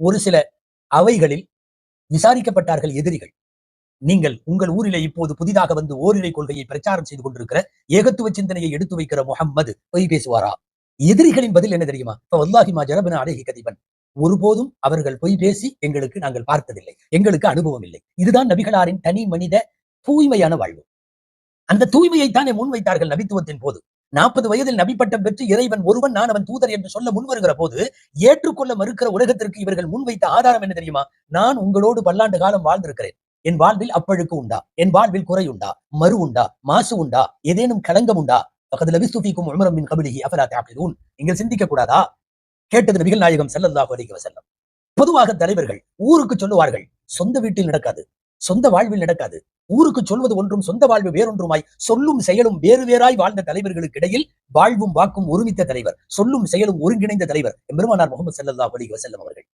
ஒரு சில அவைகளில் விசாரிக்கப்பட்டார்கள் எதிரிகள். நீங்கள் உங்கள் ஊரிலே இப்போது புதிதாக வந்து ஓரிரை கொள்கையை பிரச்சாரம் செய்து கொண்டிருக்கிற ஏகத்துவ சிந்தனையை எடுத்து வைக்கிற முகம்மது பொய் பேசுவாரா? எதிரிகளின் பதில் என்ன தெரியுமா? இப்ப வல்லாஹிமா ஜரபன அழகி கதிபன். ஒருபோதும் அவர்கள் பொய் பேசி எங்களுக்கு நாங்கள் பார்த்ததில்லை. எங்களுக்கு அனுபவம் இல்லை. இதுதான் நபிகளாரின் தனி மனித தூய்மையான வாழ்வு. அந்த தூய்மையை தானே முன்வைத்தார்கள் நபித்துவத்தின் போது. நாற்பது வயதில் நபிப்பட்டம் பெற்று இறைவன் ஒருவன் நான் அவன் தூதர் என்று சொல்ல முன்வருகிற போது ஏற்றுக்கொள்ள மறுக்கிற உலகத்திற்கு இவர்கள் முன்வைத்த ஆதாரம் என்ன தெரியுமா? நான் உங்களோடு பல்லாண்டு காலம் வாழ்ந்திருக்கிறேன். என் வாழ்வில் அப்பழுக்கு உண்டா? என் வாழ்வில் குறை உண்டா? மறு உண்டா? மாசு உண்டா? ஏதேனும் களங்கம் உண்டா? பக்கத்துல லபிஸ்துஃபிக்கும் உமரம் மின் கபிலிஹி அஃபலா நீங்கள் சிந்திக்க கூடாதா? கேட்டது நபிகள் நாயகம் செல்லல்லாஹு அலைஹி வசல்லம் பொதுவாக தலைவர்கள் ஊருக்கு சொல்லுவார்கள் சொந்த வீட்டில் நடக்காது சொந்த வாழ்வில் நடக்காது. ஊருக்கு சொல்வது ஒன்றும் சொந்த வாழ்வு வேறொன்றுமாய் சொல்லும் செயலும் வேறு வேறாய் வாழ்ந்த தலைவர்களுக்கு இடையில் வாழ்வும் வாக்கும் ஒருமித்த தலைவர் சொல்லும் செயலும் ஒருங்கிணைந்த தலைவர் எம்பெருமானார் முகமது ஸல்லல்லாஹு அலி வசல்லம் அவர்கள்.